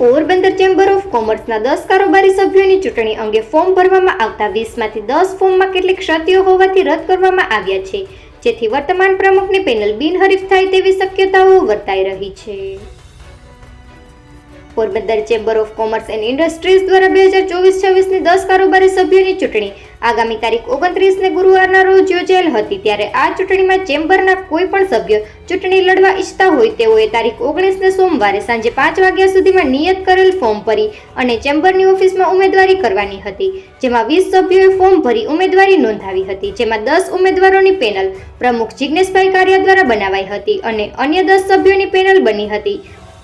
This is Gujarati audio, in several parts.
પોરબંદર ચેમ્બર ઓફ કોમર્સના દસ કારોબારી સભ્યોની ચૂંટણી અંગે ફોર્મ ભરવામાં આવતા વીસમાંથી દસ ફોર્મમાં કેટલીક ક્ષતિઓ હોવાથી રદ કરવામાં આવ્યા છે. જેથી વર્તમાન પ્રમુખની પેનલ બિનહરીફ થાય તેવી શક્યતાઓ વર્તાઈ રહી છે. Porbandar chamber of commerce and industries દ્વારા બે હજાર ચોવીસ છવ્વીસની દસ કારોબારી સભ્યોની ચૂંટણી આગામી તારીખ ઓગણત્રીસને ગુરુવારના રોજ યોજાયેલ હતી. ત્યારે આ ચૂંટણીમાં ચેમ્બરના કોઈ પણ સભ્ય ચૂંટણી લડવા ઈચ્છતા હોય તેઓએ તારીખ ઓગણીસને સોમવારે સાંજે પાંચ વાગ્યા સુધીમાં નિયત કરેલ ફોર્મ ભરી અને ચેમ્બરની ઓફિસમાં ઉમેદવારી કરવાની હતી. જેમાં વીસ સભ્યોએ ફોર્મ ભરી ઉમેદવારી નોંધાવી હતી. જેમાં દસ ઉમેદવારોની પેનલ પ્રમુખ જિજ્ઞેશભાઈ કારિયા દ્વારા બનાવાઈ હતી અને અન્ય દસ સભ્યોની પેનલ બની હતી.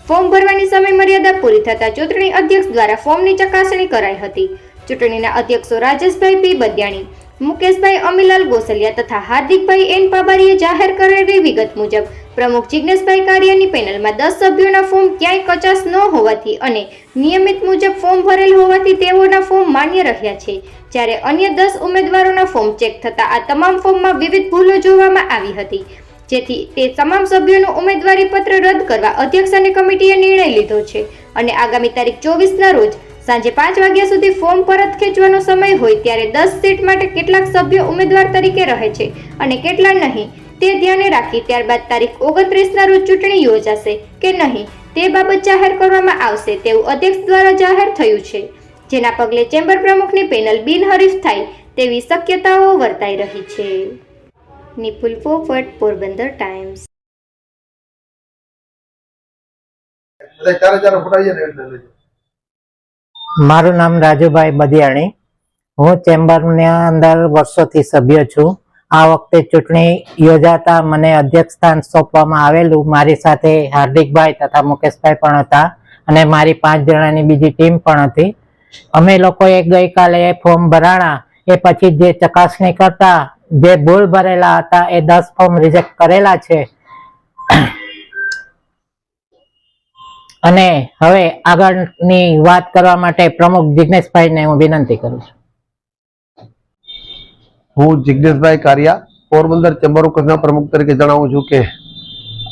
ફોર્મ ભરવાની સમય મર્યાદા પૂરી થતા ચૂંટણી અધ્યક્ષ દ્વારા ફોર્મની ચકાસણી કરાઈ હતી. ચૂંટણીના અધ્યક્ષો રાજેશભાઈ પી બદ્યાણી, મુકેશભાઈ અમીલાલ ગોસલિયા તથા હાર્દિકભાઈ એન પાબારીએ જાહેર કરેલી વિગત મુજબ પ્રમુખ જિજ્ઞેશભાઈ કારિયાની પેનલમાં દસ સભ્યોના ફોર્મ ક્યાંય કચાસ ન હોવાથી અને નિયમિત મુજબ ફોર્મ ભરેલ હોવાથી તેઓના ફોર્મ માન્ય રહ્યા છે. જ્યારે અન્ય દસ ઉમેદવારોના ફોર્મ ચેક થતા આ તમામ ફોર્મમાં વિવિધ ભૂલો જોવામાં આવી હતી. જેથી તે તમામ સભ્યોનું ઉમેદવારી પત્ર રદ કરવા અધ્યક્ષ અને કમિટીએ નિર્ણય લીધો છે અને આગામી તારીખ ચોવીસના રોજ સાંજે પાંચ વાગ્યા સુધી ફોર્મ પરત ખેંચવાનો સમય હોય ત્યારે દસ સીટ માટે કેટલાક સભ્યો ઉમેદવાર તરીકે રહે છે અને કેટલા નહીં તે ધ્યાને રાખી ત્યારબાદ તારીખ ઓગણત્રીસના રોજ ચૂંટણી યોજાશે કે નહીં તે બાબત જાહેર કરવામાં આવશે તેવું અધ્યક્ષ દ્વારા જાહેર થયું છે. જેના પગલે ચેમ્બર પ્રમુખની પેનલ બિનહરીફ થાય તેવી શક્યતાઓ વર્તાઈ રહી છે. નિપુલ પોપટ પોરબંદર ટાઈમ્સ મારું નામ રાજુભાઈ બદિયાણી. હું ચેમ્બરની અંદર વર્ષોથી સભ્ય છું. આ વખતે ચૂંટણી યોજાતા મને અધ્યક્ષ સ્થાન સોંપવામાં આવેલું મારી સાથે હાર્દિકભાઈ તથા મુકેશભાઈ પણ હતા અને મારી પાંચ જણાની બીજી ટીમ પણ હતી. અમે લોકોએ ગઈકાલે ફોર્મ ભરાણા એ પછી જે ચકાસણી કરતા જે ભૂલ ભરેલા હતા એ દસ ફોર્મ રિજેક્ટ કરેલા છે. અને હવે આગળની વાત કરવા માટે પ્રમુખ જિજ્ઞેશભાઈને હું વિનંતી કરું છું. હું જિજ્ઞેશભાઈ કારિયા, પોરબંદર ચેમ્બર ઓફ કોમર્સના પ્રમુખ તરીકે જણાવું છું કે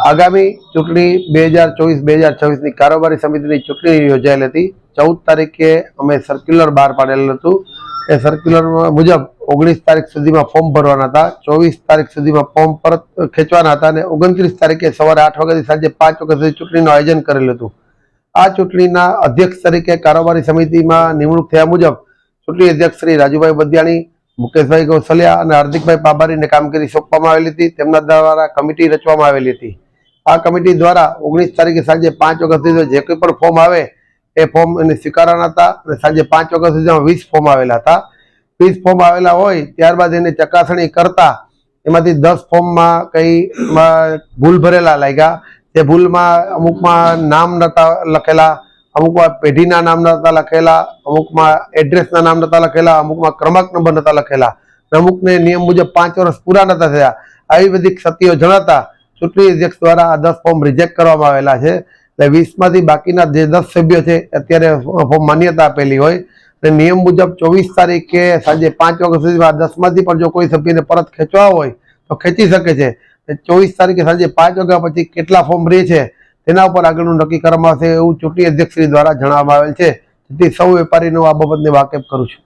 આગામી ચૂંટણી બે હજાર ચોવીસ, બે હજાર છવ્વીસની કારોબારી સમિતિની ચૂંટણી યોજાયેલ હતી. ચૌદ તારીખે અમે સર્ક્યુલર બહાર પાડેલું હતું. એ સર્ક્યુલર મુજબ ઓગણીસ તારીખ સુધીમાં ફોર્મ ભરવાના હતા. ચોવીસ તારીખ સુધીમાં ફોર્મ પરત ખેંચવાના હતા અને ઓગણત્રીસ તારીખે સવારે આઠ વાગ્યાથી સાંજે પાંચ વાગ્યા સુધી ચૂંટણીનું આયોજન કરેલું હતું. આ ચૂંટણીના અધ્યક્ષ તરીકે કારોબારી સમિતિમાં નિમણૂક થયા મુજબ ચૂંટણી અધ્યક્ષ શ્રી રાજુભાઈ બદિયાણી, મુકેશભાઈ ગૌસલિયા અને હાર્દિકભાઈ પાબારીને કામગીરી સોંપવામાં આવેલી હતી. તેમના દ્વારા કમિટી રચવામાં આવેલી હતી. આ કમિટી દ્વારા ઓગણીસ તારીખે સાંજે પાંચ વાગ્યા સુધી જે કોઈ પણ ફોર્મ આવે એ ફોર્મ એને સ્વીકારવાના હતા અને સાંજે પાંચ વાગ્યા સુધીમાં વીસ ફોર્મ આવેલા હતા. વીસ ફોર્મ આવેલા હોય ત્યારબાદ એને ચકાસણી કરતા એમાંથી દસ ફોર્મમાં કઈ ભૂલ ભરેલા લાગ્યા. તે ભૂલમાં અમુકમાં નામ નતા લખેલા, અમુકમાં પેઢીના નામ નતા લખેલા, અમુકમાં એડ્રેસના નામ નતા લખેલા, અમુકમાં ક્રમાંક નંબર નતા લખેલા. અમુકને નિયમ મુજબ પાંચ વર્ષ પૂરા નતા થયા. આવી બધી ક્ષતિઓ જણાતા ચૂંટણી અધ્યક્ષ દ્વારા આ દસ ફોર્મ રિજેક્ટ કરવામાં આવેલા છે. એટલે વીસમાંથી બાકીના જે દસ સભ્યો છે, અત્યારે માન્યતા આપેલી હોય, અને નિયમ મુજબ ચોવીસ તારીખે સાંજે પાંચ વાગ્યા સુધીમાં દસમાંથી પણ જો કોઈ સભ્યને પરત ખેંચવા હોય, તો ખેંચી શકે છે. ચોવીસ તારીખે સાંજે પાંચ વાગ્યા પછી કેટલા ફોર્મ રહે છે, તેના ઉપર આગળનું નક્કી કરવામાં આવશે એવું ચૂંટણી અધ્યક્ષશ્રી દ્વારા જણાવવામાં આવેલ છે. જેથી સૌ વેપારીનો આ બાબતને વાકેફ કરું છું.